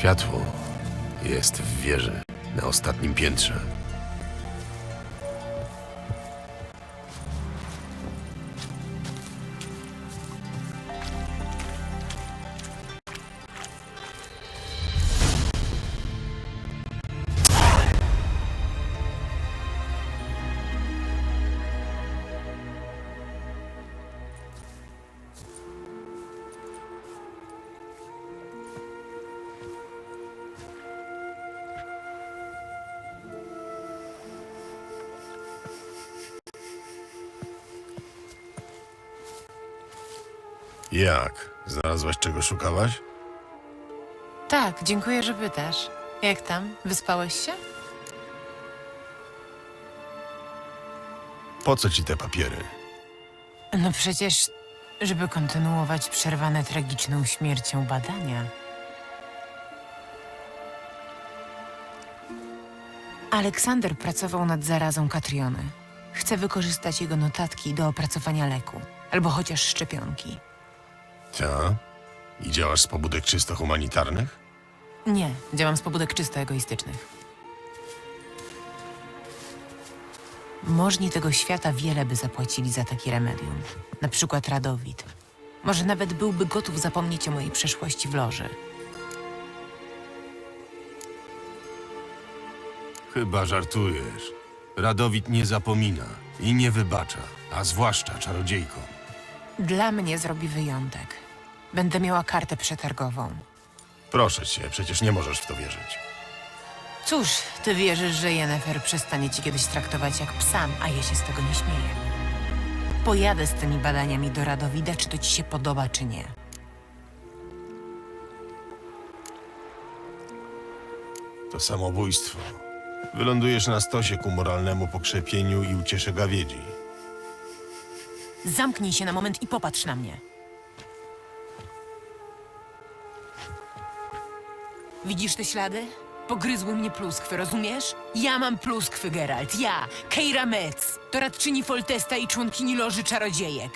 Światło jest w wieży na ostatnim piętrze. Jak? Znalazłaś czego szukałaś? Tak, dziękuję, że pytasz. Jak tam? Wyspałeś się? Po co ci te papiery? No przecież, żeby kontynuować przerwane tragiczną śmiercią badania. Aleksander pracował nad zarazą Katriony. Chce wykorzystać jego notatki do opracowania leku, albo chociaż szczepionki. Ta? I działasz z pobudek czysto humanitarnych? Nie, działam z pobudek czysto egoistycznych. Możni tego świata wiele by zapłacili za takie remedium. Na przykład Radowid. Może nawet byłby gotów zapomnieć o mojej przeszłości w loży. Chyba żartujesz. Radowit nie zapomina i nie wybacza, a zwłaszcza czarodziejkom. Dla mnie zrobi wyjątek. Będę miała kartę przetargową. Proszę cię, przecież nie możesz w to wierzyć. Cóż, ty wierzysz, że Jennefer przestanie ci kiedyś traktować jak psam, a ja się z tego nie śmieję. Pojadę z tymi badaniami do Radowida, czy to ci się podoba, czy nie. To samobójstwo. Wylądujesz na stosie ku moralnemu pokrzepieniu i uciesze gawiedzi. Zamknij się na moment i popatrz na mnie. Widzisz te ślady? Pogryzły mnie pluskwy, rozumiesz? Ja mam pluskwy, Geralt. Ja, Keira Metz, doradczyni Foltesta i członkini Loży Czarodziejek.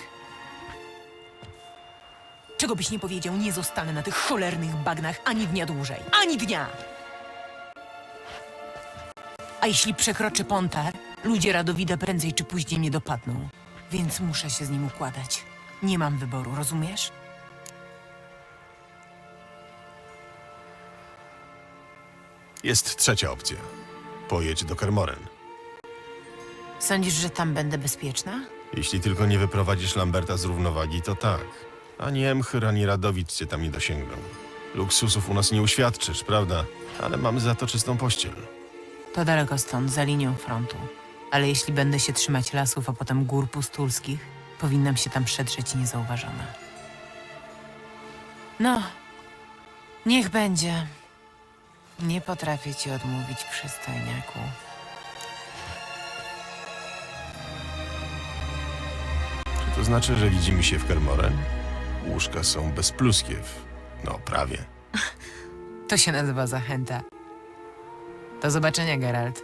Czego byś nie powiedział, nie zostanę na tych cholernych bagnach ani dnia dłużej. Ani dnia! A jeśli przekroczy Pontar, ludzie Radowida prędzej czy później mnie dopadną. Więc muszę się z nim układać. Nie mam wyboru, rozumiesz? Jest trzecia opcja. Pojedź do Kermoren. Sądzisz, że tam będę bezpieczna? Jeśli tylko nie wyprowadzisz Lamberta z równowagi, to tak. Ani Emchyr, ani Radowid cię tam nie dosięgną. Luksusów u nas nie uświadczysz, prawda? Ale mamy za to czystą pościel. To daleko stąd, za linią frontu. Ale jeśli będę się trzymać lasów, a potem gór pustulskich, powinnam się tam przedrzeć niezauważona. No, niech będzie. Nie potrafię ci odmówić, przystojniaku. Czy to znaczy, że widzimy się w Kermoren? Łóżka są bez pluskiew. No, prawie. To się nazywa zachęta. Do zobaczenia, Geralt.